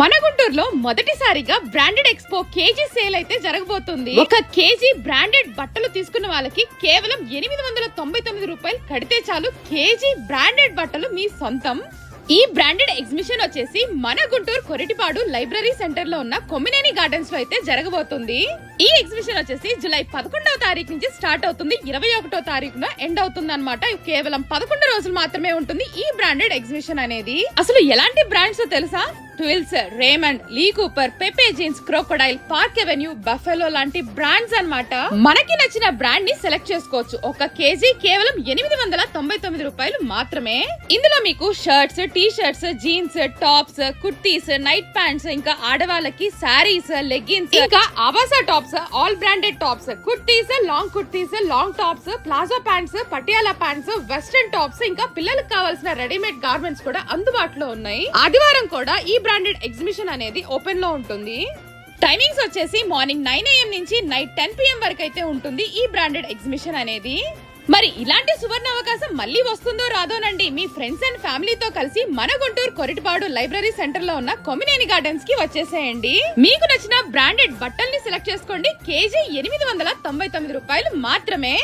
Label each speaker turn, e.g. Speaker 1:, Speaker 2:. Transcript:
Speaker 1: మన గుంటూరులో మొదటిసారిగా బ్రాండెడ్ ఎక్స్పో కేజీ సేల్ అయితే జరగబోతుంది. ఒక కేజీ బ్రాండెడ్ బట్టలు తీసుకున్న వాళ్ళకి కేవలం ఎనిమిది వందల తొంభై తొమ్మిది రూపాయలు కడితే చాలు కేజీ బ్రాండెడ్ బట్టలు మీ సొంతం. ఈ బ్రాండెడ్ ఎగ్జిబిషన్ వచ్చేసి మన గుంటూరు కొరిటిపాడు లైబ్రరీ సెంటర్లో ఉన్న కొమ్మినేని గార్డెన్స్లో అయితే జరగబోతుంది. ఈ ఎగ్జిబిషన్ వచ్చేసి జూలై పదకొండవ తారీఖు నుంచి స్టార్ట్ అవుతుంది. ఇరవై ఒకటో తారీఖున ఎండ్ అవుతుంది అనమాట కేవలం పదకొండు రోజులు మాత్రమే ఉంటుంది ఈ బ్రాండెడ్ ఎగ్జిబిషన్ అనేది. అసలు ఎలాంటి బ్రాండ్స్ తెలుసా? Twills Raymond Lee Cooper Pepe Jeans Crocodile Park Avenue Buffalo లాంటి బ్రాండ్స్ అన్నమాట. మనకి నచ్చిన బ్రాండ్ని సెలెక్ట్ చేసుకోవచ్చు. ఒక కేజీ కేవలం ఎనిమిది వందల తొంభై తొమ్మిది రూపాయలు మాత్రమే. ఇందులో మీకు shirts T shirts jeans tops kurtis night pants ఇంకా ఆడవాళ్ళకి శారీస్ లెగ్గిన్స్ ఇంకా Avaasa tops all branded tops kurtis long kurtis long tops palazzo pants Patiala pants western tops ఇంకా పిల్లలకు కావాల్సిన రెడీమేడ్ గార్మెంట్స్ కూడా అందుబాటులో ఉన్నాయి. ఆదివారం కూడా ఈ బ్రాండెడ్ ఎగ్జిబిషన్ అనేది ఓపెన్లో ఉంటుంది. టైమింగ్స్ వచ్చేసి మార్నింగ్ నైన్ ఏఎం నుంచి నైట్ టెన్ పిఎం వరకు అయితే ఉంటుంది ఈ బ్రాండెడ్ ఎగ్జిబిషన్ అనేది. మరి ఇలాంటి సువర్ణ అవకాశం మళ్ళీ వస్తుందో రాదోనండి మీ ఫ్రెండ్స్ అండ్ ఫ్యామిలీతో కలిసి మన గుంటూరు కొరిటిపాడు లైబ్రరీ సెంటర్లో ఉన్న కొమినేని గార్డెన్స్కి వచ్చేసేయండి. మీకు నచ్చిన బ్రాండెడ్ బట్టల్ని సెలెక్ట్ చేసుకోండి. కేజీ ఎనిమిది వందల తొంభై తొమ్మిది రూపాయలు మాత్రమే.